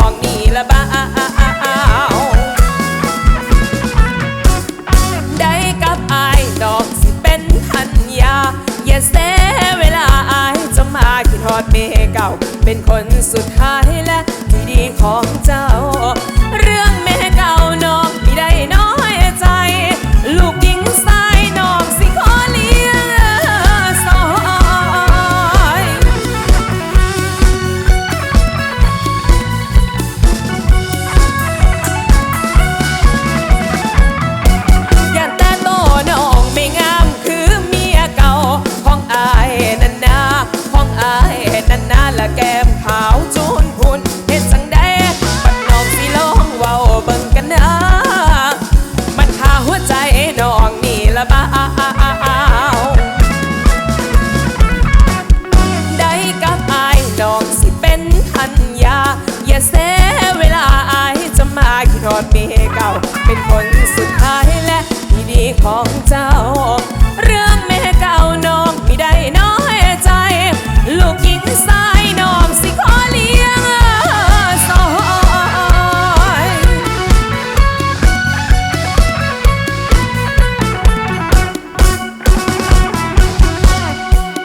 องนี่ละบ้าได้กับอายดอกสิเป็นทันยา อย่าเสียเวลาอายจะมาคิดทอดเมเก่า เป็นคนสุดท้ายและที่ดีของเจ้า ได้กับอายลองสิเป็นทันยา อย่าเสีเวลาอาจะมาคิดทอดเมีเก่า เป็นคนสุดท้ายและที่ดีของเจ้า